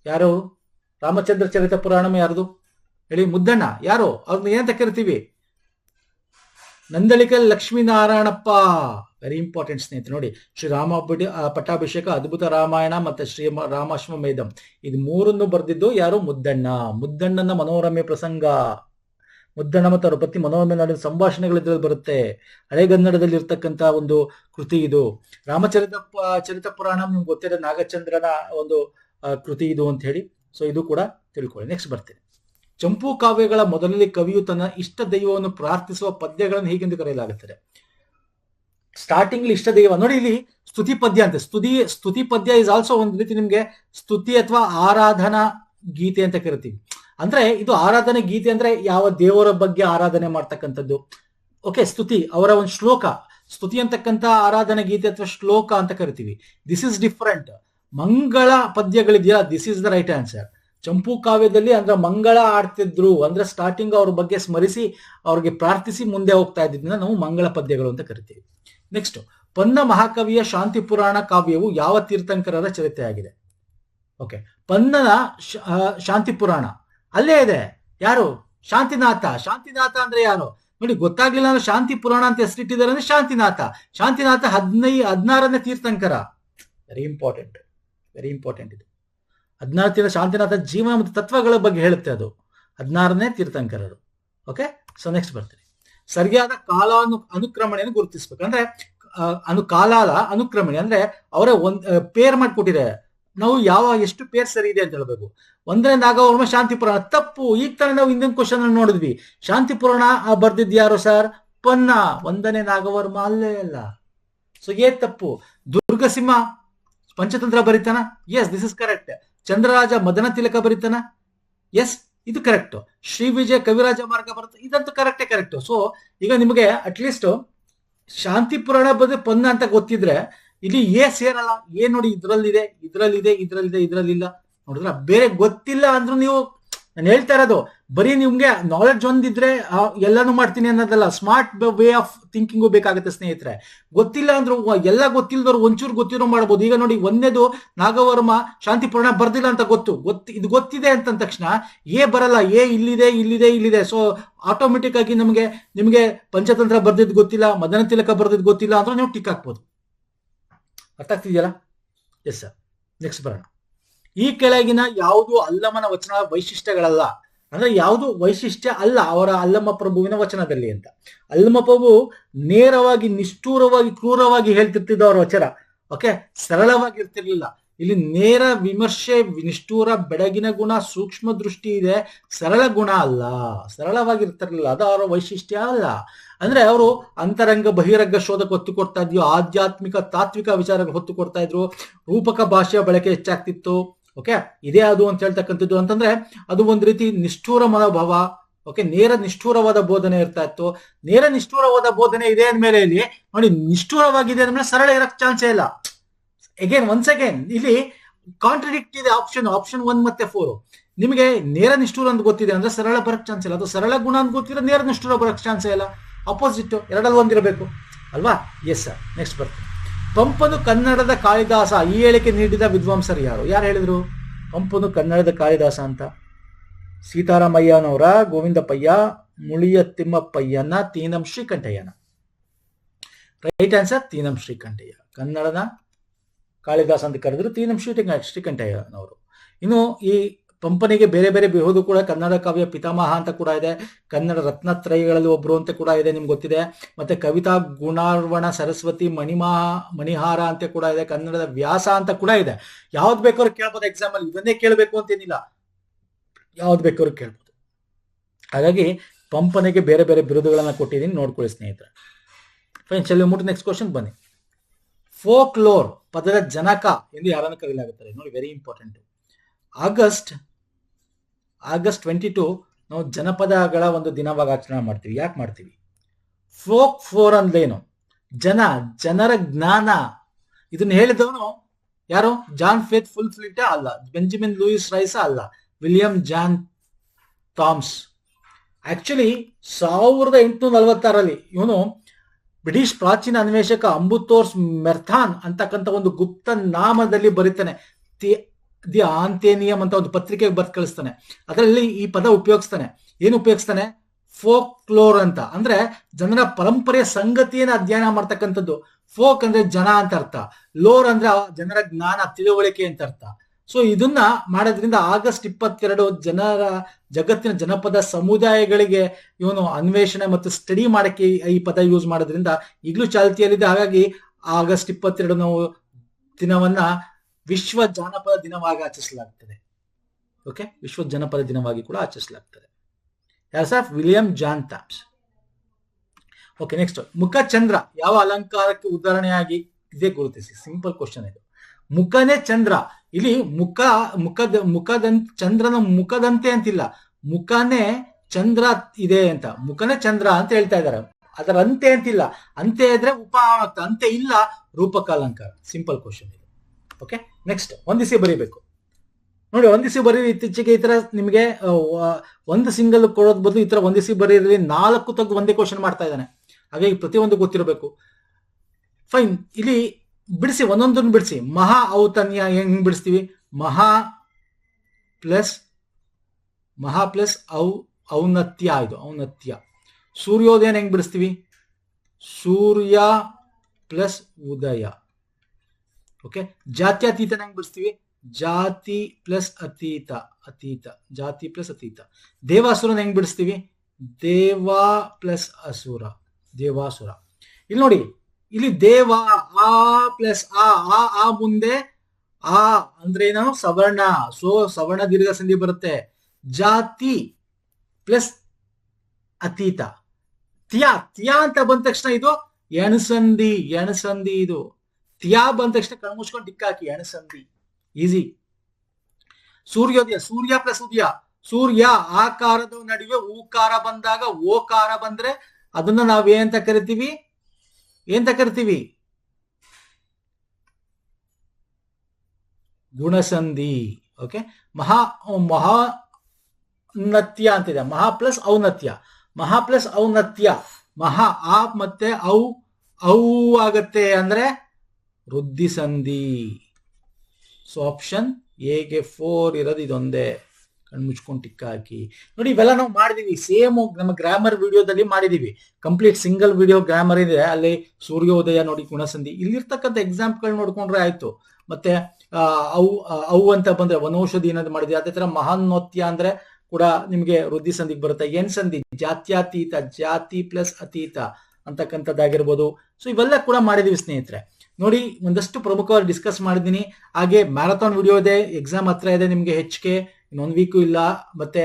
ಯಾರು ರಾಮಚಂದ್ರ ಚರಿತ ಪುರಾಣ ಯಾರದು? ಹೇಳಿ ಮುದ್ದಣ್ಣ. ಯಾರು? ಅವ್ರನ್ನ ಏನಂತ ಕರಿತೀವಿ? ನಂದಳಿಕಲ್ ಲಕ್ಷ್ಮೀನಾರಾಯಣಪ್ಪ. ವೆರಿ ಇಂಪಾರ್ಟೆಂಟ್ ಸ್ನೇಹಿತರು, ನೋಡಿ, ಶ್ರೀ ರಾಮ ಪಟ್ಟಾಭಿಷೇಕ, ಅದ್ಭುತ ರಾಮಾಯಣ ಮತ್ತೆ ಶ್ರೀ ರಾಮಾಶ್ವ ಮೇಧಂ. ಇದು ಮೂರನ್ನು ಬರೆದಿದ್ದು ಯಾರು? ಮುದ್ದಣ್ಣ. ಮುದ್ದಣ್ಣನ ಮನೋರಮೆ ಪ್ರಸಂಗ. ಮುದ್ದಣ್ಣ ಮತ್ತು ಅವರ ಪತ್ನಿ ಮನೋರಮೆ ನಡುವಿನ ಸಂಭಾಷಣೆಗಳು ಇದರಲ್ಲಿ ಬರುತ್ತೆ. ಹಳೆಗನ್ನಡದಲ್ಲಿ ಇರ್ತಕ್ಕಂತ ಒಂದು ಕೃತಿ ಇದು. ರಾಮಚರಿತ ಚರಿತ ಪುರಾಣ ನಿಮ್ಗೆ ಗೊತ್ತಿರೋ ನಾಗಚಂದ್ರನ ಒಂದು ಕೃತಿ ಇದು ಅಂತ ಹೇಳಿ. ಸೊ ಇದು ಕೂಡ ತಿಳ್ಕೊಳ್ಳಿ. ನೆಕ್ಸ್ಟ್ ಬರ್ತೀನಿ. ಚಂಪು ಕಾವ್ಯಗಳ ಮೊದಲಲ್ಲಿ ಕವಿಯು ತನ್ನ ಇಷ್ಟ ದೈವವನ್ನು ಪ್ರಾರ್ಥಿಸುವ ಪದ್ಯಗಳನ್ನು ಹೀಗೆಂದು ಕರೆಯಲಾಗುತ್ತದೆ? ಸ್ಟಾರ್ಟಿಂಗ್ ಇಷ್ಟ ದೈವ ನೋಡಿ ಇಲ್ಲಿ ಸ್ತುತಿ ಪದ್ಯ ಅಂತ. ಸ್ತುತಿ ಸ್ತುತಿ ಪದ್ಯ ಇಸ್ ಆಲ್ಸೋ ಒಂದು ರೀತಿ ನಿಮ್ಗೆ ಸ್ತುತಿ ಅಥವಾ ಆರಾಧನಾ ಗೀತೆ ಅಂತ ಕರಿತೀವಿ. ಅಂದ್ರೆ ಇದು ಆರಾಧನೆ ಗೀತೆ ಅಂದ್ರೆ ಯಾವ ದೇವರ ಬಗ್ಗೆ ಆರಾಧನೆ ಮಾಡ್ತಕ್ಕಂಥದ್ದು. ಓಕೆ ಸ್ತುತಿ, ಅವರ ಒಂದು ಶ್ಲೋಕ. ಸ್ತುತಿ ಅಂತಕ್ಕಂಥ ಆರಾಧನೆ ಗೀತೆ ಅಥವಾ ಶ್ಲೋಕ ಅಂತ ಕರಿತೀವಿ. ದಿಸ್ ಇಸ್ ಡಿಫರೆಂಟ್ ಮಂಗಳ ಪದ್ಯಗಳಿದೆಯಾ this is the right answer ಚಂಪು ಕಾವ್ಯದಲ್ಲಿ ಅಂದ್ರೆ ಮಂಗಳ ಆಡ್ತಿದ್ರು ಅಂದ್ರೆ ಸ್ಟಾರ್ಟಿಂಗ್ ಅವ್ರ ಬಗ್ಗೆ ಸ್ಮರಿಸಿ ಅವ್ರಿಗೆ ಪ್ರಾರ್ಥಿಸಿ ಮುಂದೆ ಹೋಗ್ತಾ ಇದ್ದಿದ್ದ ನಾವು ಮಂಗಳ ಪದ್ಯಗಳು ಅಂತ ಕರಿತೀವಿ. ನೆಕ್ಸ್ಟ್ ಪನ್ನ ಮಹಾಕವಿಯ ಶಾಂತಿ ಪುರಾಣ ಕಾವ್ಯವು ಯಾವ ತೀರ್ಥಂಕರರ ಚರಿತ್ರೆಯಾಗಿದೆ? ಓಕೆ ಪನ್ನನ ಶಾಂತಿ ಪುರಾಣ. ಅಲ್ಲೇ ಇದೆ. ಯಾರು? ಶಾಂತಿನಾಥ. ಶಾಂತಿನಾಥ ಅಂದ್ರೆ ಯಾರು? ನೋಡಿ, ಗೊತ್ತಾಗ್ಲಿಲ್ಲ ಅಂದ್ರೆ ಶಾಂತಿ ಪುರಾಣ ಅಂತ ಹೆಸರಿಟ್ಟಿದ್ದಾರೆ ಅಂದ್ರೆ ಶಾಂತಿನಾಥ. ಶಾಂತಿನಾಥ ಹದಿನೈದು ಹದಿನಾರನೇ ತೀರ್ಥಂಕರ. ವೆರಿ ಇಂಪಾರ್ಟೆಂಟ್ ವೆರಿ ಇಂಪಾರ್ಟೆಂಟ್ ಇದು. ಹದಿನಾರು ತೀರ್ಥ ಶಾಂತಿನಾಥ ಜೀವನ ಮತ್ತು ತತ್ವಗಳ ಬಗ್ಗೆ ಹೇಳುತ್ತೆ ಅದು. ಹದಿನಾರನೇ ತೀರ್ಥಂಕರರು. ಓಕೆ ಸೊ ನೆಕ್ಸ್ಟ್ ಬರ್ತೀನಿ. ಸರಿಯಾದ ಕಾಲಾನು ಅನುಕ್ರಮಣೆಯನ್ನು ಗುರುತಿಸ್ಬೇಕು. ಅಂದ್ರೆ ಅನು ಕಾಲಾಲ ಅನುಕ್ರಮಣೆ. ಅಂದ್ರೆ ಅವರ ಒಂದ್ ಪೇರ್ ಮಾಡಿಕೊಟ್ಟಿದ್ದಾರೆ ನಾವು ಯಾವ ಎಷ್ಟು ಪೇರ್ ಸರಿ ಇದೆ ಅಂತ ಹೇಳ್ಬೇಕು. ಒಂದನೇ ನಾಗವರ್ಮ ಶಾಂತಿ ಪುರಾಣ. ತಪ್ಪು. ಈಗ ತಾನೇ ನಾವು ಹಿಂದಿನ ಕ್ವಶನ್ ನೋಡಿದ್ವಿ. ಶಾಂತಿ ಪುರಾಣ ಆ, ಬರ್ದಿದ್ದು ಯಾರು ಸರ್ ಪನ್ನ ಒಂದನೇ ನಾಗವರ್ಮ ಅಲ್ಲೇ ಅಲ್ಲ ಸೊ ಏ ತಪ್ಪು? Durgasimha. Panchatantra ಬರೀತಾನ? Yes this is correct Chandraraja Madanatilaka ಬರೀತಾನ? Yes ಇದು ಕರೆಕ್ಟ್ ಶ್ರೀ ವಿಜಯ ಕವಿರಾಜ ಮಾರ್ಗ ಬರುತ್ತೆ. ಇದಂತೂ ಕರೆಕ್ಟೇ ಕರೆಕ್ಟ್ ಸೊ ಈಗ ನಿಮಗೆ ಅಟ್ಲೀಸ್ಟ್ ಶಾಂತಿ ಪುರಾಣ ಬದ ಪನ್ನ ಅಂತ ಗೊತ್ತಿದ್ರೆ ಇಲ್ಲಿ ಏ ಸೇರಲ್ಲ. ಏ ನೋಡಿ ಇದ್ರಲ್ಲಿದೆ ಇದ್ರಲ್ಲಿದೆ ಇದ್ರಲ್ಲಿದೆ, ಇದ್ರಲ್ಲಿಲ್ಲ. ನೋಡಿದ್ರ? ಬೇರೆ ಗೊತ್ತಿಲ್ಲ ಅಂದ್ರೂ ನೀವು, ನಾನು ಹೇಳ್ತಾ ಇರೋದು ಬರೀ ನಿಮ್ಗೆ ನಾಲೆಡ್ಜ್ ಒಂದಿದ್ರೆ ಎಲ್ಲಾನು ಮಾಡ್ತೀನಿ ಅನ್ನೋದಲ್ಲ ಸ್ಮಾರ್ಟ್ ವೇ ಆಫ್ ಥಿಂಕಿಂಗು ಬೇಕಾಗುತ್ತೆ ಸ್ನೇಹಿತರೆ. ಗೊತ್ತಿಲ್ಲ ಅಂದ್ರೂ ಎಲ್ಲ ಗೊತ್ತಿಲ್ಲದವ್ರು ಒಂಚೂರು ಗೊತ್ತಿರೋ ಮಾಡ್ಬೋದು. ಈಗ ನೋಡಿ ಒಂದೇದು ನಾಗವರ್ಮ, ಶಾಂತಿ ಪುರಾಣ ಬರ್ದಿಲ್ಲ ಅಂತ ಗೊತ್ತು. ಗೊತ್ತಿ, ಇದು ಗೊತ್ತಿದೆ ಅಂತ ತಕ್ಷಣ ಏ ಬರಲ್ಲ. ಏ ಇಲ್ಲಿದೆ ಇಲ್ಲಿದೆ ಇಲ್ಲಿದೆ. ಸೊ ಆಟೋಮೆಟಿಕ್ ಆಗಿ ನಮಗೆ, ನಿಮಗೆ ಪಂಚತಂತ್ರ ಬರ್ದಿದ್ ಗೊತ್ತಿಲ್ಲ, ಮದನ ತಿಲಕ ಬರ್ದಿದ್ ಗೊತ್ತಿಲ್ಲ ಅಂದ್ರೆ ನೀವು ಟಿಕ್ ಹಾಕ್ಬೋದು. ಅರ್ಥ ಆಗ್ತಿದೆಯಲ್ಲ? ಎಸ್ ಸರ್ ನೆಕ್ಸ್ಟ್ ಬರೋಣ. ಈ ಕೆಳಗಿನ ಯಾವುದು ಅಲ್ಲಮನ ವಚನ ವೈಶಿಷ್ಟ್ಯಗಳಲ್ಲ. ಅಂದ್ರೆ ಯಾವುದು ವೈಶಿಷ್ಟ್ಯ ಅಲ್ಲ ಅವರ ಅಲ್ಲಮ್ಮ ಪ್ರಭುವಿನ ವಚನದಲ್ಲಿ ಅಂತ. ಅಲ್ಲಮ್ಮ ಪ್ರಭು ನೇರವಾಗಿ, ನಿಷ್ಠೂರವಾಗಿ, ಕ್ರೂರವಾಗಿ ಹೇಳ್ತಿರ್ತಿದ್ದ ಅವರ ವಚನ. ಓಕೆ ಸರಳವಾಗಿ ಇರ್ತಿರ್ಲಿಲ್ಲ ಇಲ್ಲಿ ನೇರ ವಿಮರ್ಶೆ, ನಿಷ್ಠೂರ, ಬೆಡಗಿನ ಗುಣ, ಸೂಕ್ಷ್ಮ ದೃಷ್ಟಿ ಇದೆ. ಸರಳ ಗುಣ ಅಲ್ಲ. ಸರಳವಾಗಿರ್ತಿರ್ಲಿಲ್ಲ. ಅದು ಅವರ ವೈಶಿಷ್ಟ್ಯ ಅಲ್ಲ. ಅಂದ್ರೆ ಅವರು ಅಂತರಂಗ, ಬಹಿರಂಗ ಶೋಧಕ್ಕೆ ಹೊತ್ತು ಕೊಡ್ತಾ ಆಧ್ಯಾತ್ಮಿಕ ತಾತ್ವಿಕ ವಿಚಾರಗಳು ಹೊತ್ತು ಕೊಡ್ತಾ ಇದ್ರು, ರೂಪಕ ಭಾಷೆಯ ಬಳಕೆ ಹೆಚ್ಚಾಗ್ತಿತ್ತು. ಓಕೆ ಇದೇ ಅದು ಅಂತ ಹೇಳ್ತಕ್ಕಂಥದ್ದು ಅಂತಂದ್ರೆ, ಅದು ಒಂದು ರೀತಿ ನಿಷ್ಠೂರ ಮನೋಭಾವ ಓಕೆ ನೇರ ನಿಷ್ಠೂರವಾದ ಬೋಧನೆ ಇರ್ತಾ ಇತ್ತು. ನೇರ ನಿಷ್ಠೂರವಾದ ಬೋಧನೆ ಇದೆ ಅಂದ್ಮೇಲೆ ಇಲ್ಲಿ, ನೋಡಿ, ನಿಷ್ಠೂರವಾಗಿದೆ ಅಂದ್ಮೇಲೆ ಸರಳ ಇರಕ್ ಚಾನ್ಸೇ ಇಲ್ಲ. ಅಗೇನ್ ಒನ್ಸ್ ಅಗೇನ್ ಇಲ್ಲಿ ಕಾಂಟ್ರಡಿಕ್ಟ್ ಇದೆ ಆಪ್ಷನ್ ಆಪ್ಷನ್ ಒನ್ ಮತ್ತೆ ಫೋರ್ ನಿಮಗೆ ನೇರ ನಿಷ್ಠೂರ ಅಂತ ಗೊತ್ತಿದೆ ಅಂದ್ರೆ ಸರಳ ಬರಕ್ ಚಾನ್ಸ್ ಇಲ್ಲ. ಅದು ಸರಳ ಗುಣ ಅಂತ ಗೊತ್ತಿದ್ರೆ ನೇರ ನಿಷ್ಠೂರ ಬರಕ್ ಚಾನ್ಸೇ ಇಲ್ಲ. ಅಪೋಸಿಟ್ ಎರಡಲ್ಲಿ ಒಂದಿರಬೇಕು. ಅಲ್ವಾ? ಎಸ್ ಸರ್ ನೆಕ್ಸ್ಟ್ ಬರ್ತೀನಿ. ಪಂಪನು ಕನ್ನಡದ ಕಾಳಿದಾಸ ಈ ಹೇಳಿಕೆ ನೀಡಿದ ವಿದ್ವಾಂಸರು ಯಾರು? ಯಾರು ಹೇಳಿದರು? ಪಂಪನು ಕನ್ನಡದ ಕಾಳಿದಾಸ ಅಂತ. ಸೀತಾರಾಮಯ್ಯನವರ, ಗೋವಿಂದಪ್ಪಯ್ಯ, ಮುಳಿಯ ತಿಮ್ಮಪ್ಪಯ್ಯನ, Tinam ಶ್ರೀಕಂಠಯ್ಯನ. Right answer, Teenam Srikantaiah. ಕನ್ನಡದ ಕಾಳಿದಾಸ ಅಂತ ಕರೆದ್ರು ತೀನಂ ಶ್ರೀ ಶ್ರೀಕಂಠಯ್ಯನವರು. ಇನ್ನು ಈ ಪಂಪನಿಗೆ ಬೇರೆ ಬೇರೆ ಬಿಹೋದು ಕೂಡ ಕನ್ನಡ ಕಾವ್ಯ ಪಿತಾಮಹ ಅಂತ ಕೂಡ ಇದೆ. ಕನ್ನಡ ರತ್ನತ್ರಯಗಳಲ್ಲಿ ಒಬ್ರು ಅಂತ ಕೂಡ ಇದೆ ನಿಮ್ಗೆ ಗೊತ್ತಿದೆ. ಮತ್ತೆ ಕವಿತಾ ಗುಣಾರ್ವಣ ಸರಸ್ವತಿ ಮಣಿಮಾ ಮಣಿಹಾರ ಅಂತ ಕೂಡ ಇದೆ. ಕನ್ನಡದ ವ್ಯಾಸ ಅಂತ ಕೂಡ ಇದೆ. ಯಾವ್ದು ಬೇಕಾದ್ರೂ ಕೇಳ್ಬೋದು ಎಕ್ಸಾಮ್ ಅಲ್ಲಿ. ಇದನ್ನೇ ಕೇಳಬೇಕು ಅಂತೇನಿಲ್ಲ ಯಾವ್ದು ಬೇಕಾದ್ರೂ ಕೇಳ್ಬೋದು. ಹಾಗಾಗಿ ಪಂಪನಿಗೆ ಬೇರೆ ಬೇರೆ ಬಿರುದುಗಳನ್ನು ಕೊಟ್ಟಿದ್ದೀನಿ. ನೋಡ್ಕೊಳ್ಳಿ ಸ್ನೇಹಿತರೆ. ಫ್ರೆಂಡ್ಸ್ ಅಲ್ಲಿ ಮುಟ್ಟು ನೆಕ್ಸ್ಟ್ ಕ್ವಶನ್ ಬನ್ನಿ. ಫೋಕ್ ಲೋರ್ ಪದದ ಜನಕ ಎಂದು ಯಾರನ್ನು ಕರೆಯಲಾಗುತ್ತದೆ ನೋಡಿ very important August August twenty two ನಾವು ಜನಪದಗಳ ಒಂದು ದಿನವಾಗಿ ಆಚರಣೆ ಮಾಡ್ತೀವಿ. ಯಾಕೆ ಮಾಡ್ತೀವಿ? ಫೋಕ್ ಫೋರ್ ಅಂದ್ಲೇನು ಜನ, ಜನರ ಜ್ಞಾನ. ಇದನ್ನ ಹೇಳಿದವನು ಯಾರು? ಜಾನ್ ಫೇತ್ ಫುಲ್ ಫ್ಲಿಟ ಅಲ್ಲ. ಬೆಂಜಮಿನ್ ಲೂಯಿಸ್ ರೈಸ ಅಲ್ಲ. William John Thomas. ಆಕ್ಚುಲಿ ಸಾವಿರದ ಎಂಟುನೂರ ನಲವತ್ತಾರಲ್ಲಿ ಇವನು ಬ್ರಿಟಿಷ್ ಪ್ರಾಚೀನ ಅನ್ವೇಷಕ ಅಂಬುತೋರ್ಸ್ ಮೆರ್ಥಾನ್ ಅಂತಕ್ಕಂಥ ಒಂದು ಗುಪ್ತ ನಾಮದಲ್ಲಿ ಬರೀತಾನೆ. ದಿ ಆಂತೇನಿಯಂ ಅಂತ ಒಂದು ಪತ್ರಿಕೆಗೆ ಬರ್ತ್ ಕಳಿಸ್ತಾನೆ. ಅದರಲ್ಲಿ ಈ ಪದ ಉಪಯೋಗಿಸ್ತಾನೆ. ಏನು ಉಪಯೋಗಿಸ್ತಾನೆ? ಫೋಕ್ಲೋರ್ ಅಂತ. ಅಂದ್ರೆ ಜನರ ಪರಂಪರೆಯ ಸಂಗತಿಯನ್ನು ಅಧ್ಯಯನ ಮಾಡ್ತಕ್ಕಂಥದ್ದು. ಫೋಕ್ ಅಂದ್ರೆ ಜನ ಅಂತ ಅರ್ಥ. ಲೋರ್ ಅಂದ್ರೆ ಜನರ ಜ್ಞಾನ, ತಿಳುವಳಿಕೆ ಅಂತ ಅರ್ಥ. ಸೊ ಇದನ್ನ ಮಾಡೋದ್ರಿಂದ ಆಗಸ್ಟ್ ಇಪ್ಪತ್ತೆರಡು ಜನರ, ಜಗತ್ತಿನ ಜನಪದ ಸಮುದಾಯಗಳಿಗೆ ಇವನು ಅನ್ವೇಷಣೆ ಮತ್ತು ಸ್ಟಡಿ ಮಾಡಕ್ಕೆ ಈ ಪದ ಯೂಸ್ ಮಾಡೋದ್ರಿಂದ ಈಗಲೂ ಚಾಲ್ತಿಯಲ್ಲಿದೆ. ಹಾಗಾಗಿ ಆಗಸ್ಟ್ ಇಪ್ಪತ್ತೆರಡು ನಾವು ದಿನವನ್ನ ವಿಶ್ವ ಜಾನಪದ ದಿನವಾಗಿ ಆಚರಿಸಲಾಗ್ತದೆ. ಓಕೆ ವಿಶ್ವ ಜನಪದ ದಿನವಾಗಿ ಕೂಡ ಆಚರಿಸಲಾಗ್ತದೆ. Yes of William John Thoms okay next ಮುಖಚಂದ್ರ ಯಾವ ಅಲಂಕಾರಕ್ಕೆ ಉದಾಹರಣೆಯಾಗಿ ಇದೇ ಗುರುತಿಸಿ. ಸಿಂಪಲ್ ಕ್ವಶನ್ ಇದು. ಮುಖನೇ ಚಂದ್ರ. ಇಲ್ಲಿ ಮುಖ, ಮುಖದ ಮುಖದಂತ ಚಂದ್ರನ ಮುಖದಂತೆ ಅಂತಿಲ್ಲ. ಮುಖನೇ ಚಂದ್ರ ಇದೆ ಅಂತ. ಮುಖನೇ ಚಂದ್ರ ಅಂತ ಹೇಳ್ತಾ ಇದ್ದಾರೆ. ಅದರ ಅಂತೆ ಅಂತಿಲ್ಲ. ಅಂತೆ ಇದ್ರೆ ಉಪ ಅಂತೆ ಇಲ್ಲ ರೂಪಕ ಅಲಂಕಾರ. ಸಿಂಪಲ್ ಕ್ವಶನ್ ಇದು. ಓಕೆ ನೆಕ್ಸ್ಟ್ ಹೊಂದಿಸಿ ಬರೀಬೇಕು. ನೋಡಿ ಹೊಂದಿಸಿ ಬರೀ ಇತ್ತೀಚೆಗೆ ಈ ತರ ನಿಮಗೆ ಒಂದು ಸಿಂಗಲ್ ಕೊಡೋದ್ ಬದಲು ಈ ತರ ಹೊಂದಿಸಿ ಬರೀರಲ್ಲಿ ನಾಲ್ಕು ತಗ್ಗು ಒಂದೇ ಕ್ವಶನ್ ಮಾಡ್ತಾ ಇದ್ದಾನೆ. ಹಾಗಾಗಿ ಪ್ರತಿಯೊಂದು ಗೊತ್ತಿರಬೇಕು. ಫೈನ್ ಇಲ್ಲಿ ಬಿಡಿಸಿ, ಒಂದೊಂದನ್ನು ಬಿಡಿಸಿ. ಮಹಾ ಔತನ್ಯ ಹೆಂಗ್ ಬಿಡಿಸ್ತೀವಿ? ಮಹಾ ಪ್ಲಸ್ ಮಹಾ ಪ್ಲಸ್ ಔ, ಔನತ್ಯ ಇದು, ಔನತ್ಯ. ಸೂರ್ಯೋದಯನ ಹೆಂಗ್ ಬಿಡಿಸ್ತೀವಿ? ಸೂರ್ಯ ಪ್ಲಸ್ ಉದಯ. ಓಕೆ? ಜಾತ್ಯತೀತನ ಹೆಂಗ್ ಬಿಡಿಸ್ತೀವಿ ಜಾತಿ ಪ್ಲಸ್ ಅತೀತ ಅತೀತ, ಜಾತಿ ಪ್ಲಸ್ ಅತೀತ. ದೇವಾಸುರನ ಹೆಂಗ್ ಬಿಡಿಸ್ತೀವಿ ದೇವ ಪ್ಲಸ್ ಅಸುರ, ದೇವಾಸುರ. ಇಲ್ಲಿ ನೋಡಿ, ಇಲ್ಲಿ ದೇವ, ಆ ಪ್ಲಸ್ ಆ ಆ ಆ ಮುಂದೆ ಆ ಅಂದ್ರೆ ಏನು? ಸವರ್ಣ. ಸೊ, ಸವರ್ಣ ದೀರ್ಘ ಸಂಧಿ ಬರುತ್ತೆ. ಜಾತಿ ಪ್ಲಸ್ ಅತೀತ. ತ್ಯಾ ತ್ಯಾ ಅಂತ ಬಂದ ತಕ್ಷಣ ಇದು ಎಣಸಂಧಿ ಎಣಸಂಧಿ ಇದು. ತ್ಯಾ ಬಂದ ತಕ್ಷಣ ಕಣ್ ಕಣ್ಮುಚ್ಕೊಂಡು ಡಿಕ್ಕಾಕಿ ಅಣಸಂದಿ ಈಸಿ ಸೂರ್ಯೋದಯ, ಸೂರ್ಯ ಪ್ಲಸ್ ಉದಯ ಸೂರ್ಯ ಆಕಾರದ ನಡುವೆ ಊಕಾರ ಬಂದಾಗ ಓಕಾರ ಬಂದ್ರೆ ಅದನ್ನ ನಾವೇಂತ ಕರಿತೀವಿ? ಏನಂತ ಕರಿತೀವಿ? ಗುಣಸಂಧಿ. ಓಕೆ ಮಹಾ ಮಹಾ ನತ್ಯ ಅಂತಿದೆ. ಮಹಾ ಪ್ಲಸ್ ಔನ್ನತ್ಯ ಮಹಾ ಪ್ಲಸ್ ಔನ್ನತ್ಯ ಮಹಾ, ಆ ಮತ್ತೆ ಔ ಔ ಆಗತ್ತೆ ಅಂದ್ರೆ ವೃದ್ಧಿ ಸಂಧಿ ಸೊ ಆಪ್ಷನ್ ಎಗೆ ಫೋರ್ ಇರೋದು ಇದೊಂದೇ. ಕಣ್ಣು ಮುಚ್ಕೊಂಡು ಟಿಕ್ಕ ಹಾಕಿ. ನೋಡಿ, ಇವೆಲ್ಲ ನಾವು ಮಾಡಿದೀವಿ. ಸೇಮ್ ನಮ್ಮ ಗ್ರಾಮರ್ ವಿಡಿಯೋದಲ್ಲಿ ಮಾಡಿದೀವಿ. ಕಂಪ್ಲೀಟ್ ಸಿಂಗಲ್ ವಿಡಿಯೋ ಗ್ರಾಮರ್ ಇದೆ. ಅಲ್ಲಿ ಸೂರ್ಯೋದಯ ನೋಡಿ, ಗುಣಸಂಧಿ. ಇಲ್ಲಿರ್ತಕ್ಕಂಥ ಎಕ್ಸಾಂಪಲ್ ನೋಡ್ಕೊಂಡ್ರೆ ಆಯ್ತು. ಮತ್ತೆ ಅವು ಅವು ಅಂತ ಬಂದ್ರೆ ವನೌಷಧಿ ಏನಾದ್ರು ಮಾಡಿದ್ವಿ. ಅದೇ ತರ ಮಹಾನ್ನೋತ್ಯ ಅಂದ್ರೆ ಕೂಡ ನಿಮ್ಗೆ ವೃದ್ಧಿ ಸಂಧಿಗೆ ಬರುತ್ತೆ. ಏನ್ ಸಂಧಿ? ಜಾತ್ಯಾತೀತ, ಜಾತಿ ಪ್ಲಸ್ ಅತೀತ ಅಂತಕ್ಕಂಥದ್ದಾಗಿರ್ಬೋದು. ಸೊ ಇವೆಲ್ಲ ಕೂಡ ಮಾಡಿದೀವಿ ಸ್ನೇಹಿತರೆ. ನೋಡಿ, ಒಂದಷ್ಟು ಪ್ರಮುಖವಾಗಿ ಡಿಸ್ಕಸ್ ಮಾಡಿದ್ದೀನಿ. ಹಾಗೆ ಮ್ಯಾರಥಾನ್ ವಿಡಿಯೋ ಇದೆ ಎಕ್ಸಾಮ್ ಹತ್ರ ಇದೆ ನಿಮಗೆ ಹೆಚ್ ಕೆ ಇನ್ನೊಂದು ವೀಕು ಇಲ್ಲ, ಮತ್ತೆ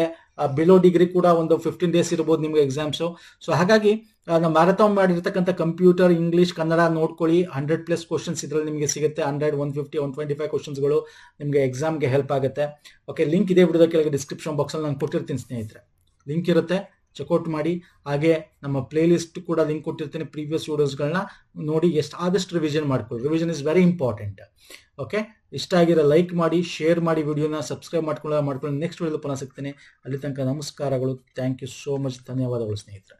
ಬಿಲೋ ಡಿಗ್ರಿ ಕೂಡ ಒಂದು ಫಿಫ್ಟೀನ್ ಡೇಸ್ ಇರ್ಬೋದು ನಿಮ್ಗೆ ಎಕ್ಸಾಮ್ಸು ಸೊ ಹಾಗಾಗಿ ನಾವು ಮ್ಯಾರಥಾನ್ ಮಾಡಿರ್ತಕ್ಕಂಥ ಕಂಪ್ಯೂಟರ್ ಇಂಗ್ಲೀಷ್ ಕನ್ನಡ ನೋಡ್ಕೊಳ್ಳಿ. ಹಂಡ್ರೆಡ್ ಪ್ಲಸ್ ಕ್ವಶನ್ಸ್ ಇದ್ರಲ್ಲಿ ನಿಮಗೆ ಸಿಗುತ್ತೆ. Hundred one fifty one twenty five ಕ್ವಶನ್ಸ್ಗಳು ನಿಮಗೆ ಎಕ್ಸಾಮ್ಗೆ ಹೆಲ್ಪ್ ಆಗುತ್ತೆ. ಓಕೆ ಲಿಂಕ್ ಇದೆ ಬಿಡೋದ ಕೆಳಗೆ ಡಿಸ್ಕ್ರಿಪ್ಷನ್ ಬಾಕ್ಸಲ್ಲಿ ನಾನು ಕೊಟ್ಟಿರ್ತೀನಿ ಸ್ನೇಹಿತರೆ. ಲಿಂಕ್ ಇರುತ್ತೆ. ಚೆಕ್ಔಟ್ ಮಾಡಿ, ಹಾಗೆ ನಮ್ಮ ಪ್ಲೇಲಿಸ್ಟ್ ಕೂಡ ಲಿಂಕ್ ಕೊಟ್ಟಿರ್ತೀನಿ ಪ್ರೀವಿಯಸ್ ವಿಡಿಯೋಸ್ಗಳನ್ನ ನೋಡಿ ಎಷ್ಟು ಆದಷ್ಟು ರಿವಿಷನ್ ಮಾಡ್ಕೊಳ್ಳಿ. Revision is very important okay ಇಷ್ಟ ಆಗಿರೋ ಲೈಕ್ ಮಾಡಿ ಶೇರ್ ಮಾಡಿ ವಿಡಿಯೋನ ಸಬ್ಸ್ಕ್ರೈಬ್ ಮಾಡ್ಕೊಳ್ಳೋ, ಮಾಡ್ಕೊಳ್ಳಿ ನೆಕ್ಸ್ಟ್ ವಿಡಿಯೋ ಪುನಃ ಸಿಗ್ತೀನಿ. ಅಲ್ಲಿ ತನಕ ನಮಸ್ಕಾರಗಳು. ಥ್ಯಾಂಕ್ ಯು ಸೋ ಮಚ್ ಧನ್ಯವಾದಗಳು ಸ್ನೇಹಿತರೆ.